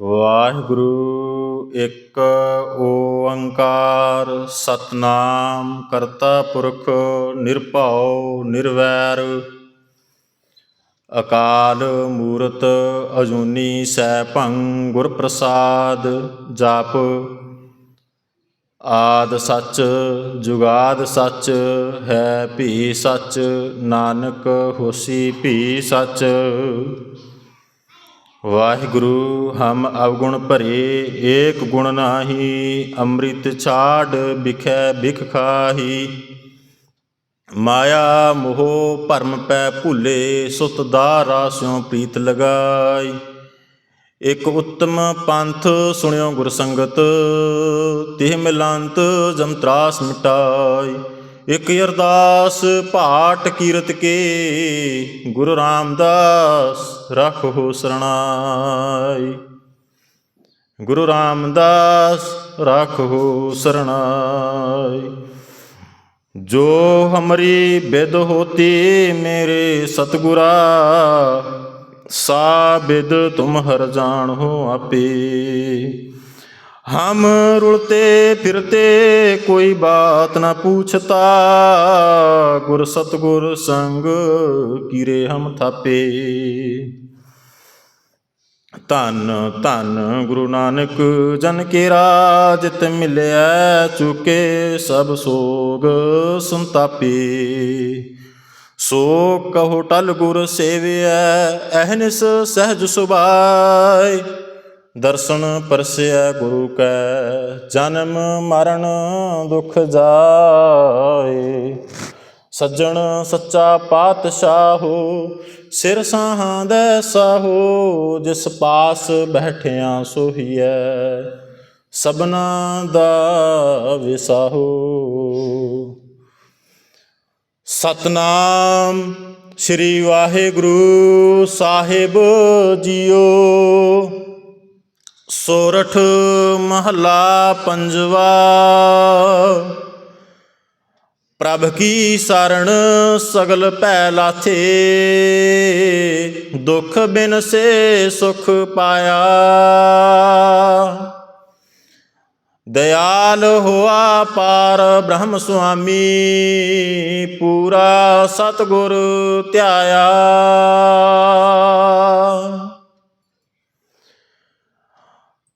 ਵਾਹਿਗੁਰੂ, ਇੱਕ ਓੰਕਾਰ, ਸਤਨਾਮ ਕਰਤਾ ਪੁਰਖ, ਨਿਰਭਉ, ਨਿਰਵੈਰ। ਅਕਾਲ ਮੂਰਤ ਅਜੂਨੀ ਸੈਭੰ ਗੁਰ ਪ੍ਰਸਾਦ ਜਪ। ਆਦ ਸੱਚ, ਜੁਗਾਦ ਸੱਚ, ਹੈ ਭੀ ਸੱਚ, ਨਾਨਕ ਹੋਸੀ ਭੀ ਸੱਚ। ਵਾਹਿਗੁਰੂ, ਹਮ ਅਵਗੁਣ ਭਰੇ, ਏਕ ਗੁਣ ਨਾਹੀ, ਅੰਮ੍ਰਿਤ ਛਾੜ ਬਿਖੈ ਬਿਖ ਖਾਹੀ। ਮਾਇਆ ਮੋਹ ਭਰਮ ਪੈ ਭੁੱਲੇ, ਸੁਤ ਦਾਰਾ ਸਿਉ ਪ੍ਰੀਤ ਲਗਾਈ। ਇਕ ਉੱਤਮ ਪੰਥ ਸੁਣਿਓ ਗੁਰ ਸੰਗਤ, ਤਿਹ ਮਿਲੰਤ ਜਮ ਤਰਾਸ ਮਿਟਾਈ। ਇਕ ਅਰਦਾਸ ਭਾਟ ਕੀਰਤ ਕੇ ਗੁਰੂ ਰਾਮਦਾਸ ਰੱਖੋ ਸਰਣਾਈ। ਗੁਰੂ ਰਾਮਦਾਸ ਰੱਖੋ ਸਰਣਾਈ। ਜੋ ਹਮਰੀ ਬਿਦ ਹੋਤੀ ਮੇਰੇ ਸਤਗੁਰਾ, ਸਾ ਬਿਦ ਤੁਮ ਹਰ ਜਾਣੋ ਆਪੇ। ਹਮ ਰੁਲਤੇ ਫਿਰਤੇ ਕੋਈ ਬਾਤ ਨਾ ਪੁੱਛਤਾ। ਗੁਰ ਸਤਗੁਰ ਸੰਗ ਕੀਰੇ ਹਮ ਥਾਪੇ। ਧੰਨ ਧੰਨ ਗੁਰੂ ਨਾਨਕ, ਜਨ ਕੇ ਰਾਜਿਤ ਮਿਲਿਆ ਚੁਕੇ ਸਭ ਸੋਗ ਸੰਤਾਪੀ। ਸੋ ਕਹੋ ਟਲ ਗੁਰ ਸੇਵਿਐ, ਅਹਨਿਸ ਸਹਿਜ ਸੁਭਾਈ ਦਰਸ਼ਨ ਪਰਸਿਆ ਗੁਰੂ ਕੈ, ਜਨਮ ਮਰਨ ਦੁਖ ਜਾਏ। ਸੱਜਣ ਸੱਚਾ ਪਾਤਸ਼ਾਹੋ, ਸਿਰ ਸਾਹਾਂ ਦੇ ਸਾਹੋ, ਜਿਸ ਪਾਸ ਬੈਠਿਆ ਸੋਹੀਐ ਸਬਨਾ ਦਾ ਵਿਸਾਹੋ। ਸਤਨਾਮ ਸ੍ਰੀ ਵਾਹਿਗੁਰੂ ਸਾਹਿਬ ਜੀਓ। ਸੋਰਠ ਮਹਲਾ ਪੰਜਵਾ। ਪ੍ਰਭ ਕੀ ਸਰਣ ਸਗਲ ਭੈ ਲਾਥੇ, ਦੁਖ ਬਿਨ ਸੇ ਸੁਖ ਪਾਇਆ। ਦਇਆਲ ਹੋਆ ਪਾਰ ਬ੍ਰਹਮ ਸੁਆਮੀ, ਪੂਰਾ ਸਤਗੁਰ ਧਿਆਇਆ।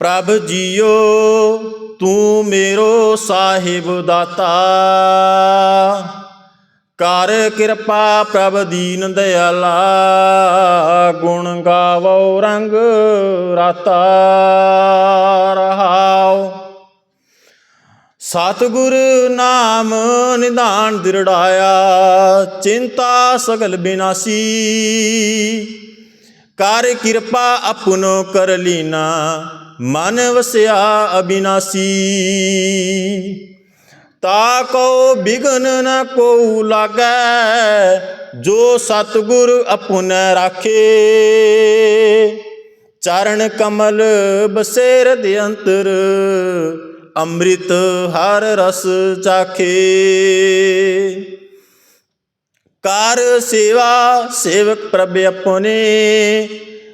ਪ੍ਰਭ ਜੀਓ, ਤੂੰ ਮੇਰੋ ਸਾਹਿਬ ਦਾਤਾ। ਕਰ ਕਿਰਪਾ ਪ੍ਰਭ ਦੀਨ ਦਇਆਲਾ ਗੁਣ ਗਾਵੋ, ਰੰਗ ਰਾਤਾ ਰਹਾਓ। ਸਤਿਗੁਰ ਨਾਮ ਨਿਧਾਨ ਦਿਰੜਾਇਆ, ਚਿੰਤਾ ਸਗਲ ਬਿਨਾਸੀ। ਕਰ ਕਿਰਪਾ ਆਪਨੋ ਕਰ ਲੀਨਾ ਮਨ ਵਸਿਆ ਅਬਿਨਾਸੀ। ਤਾ ਕੋ ਬਿਗਨ ਨ ਕੋ ਲਾਗੈ, ਜੋ ਸਤਿਗੁਰ ਆਪੁਨੈ ਰਾਖੇ। ਚਰਨ ਕਮਲ ਬਸੇਰ ਦੇ ਅੰਤਰ, ਅੰਮ੍ਰਿਤ ਹਰ ਰਸ ਚਾਖੇ। ਕਾਰ ਸੇਵਾ ਸੇਵਕ ਪ੍ਰਭ ਆਪਨੇ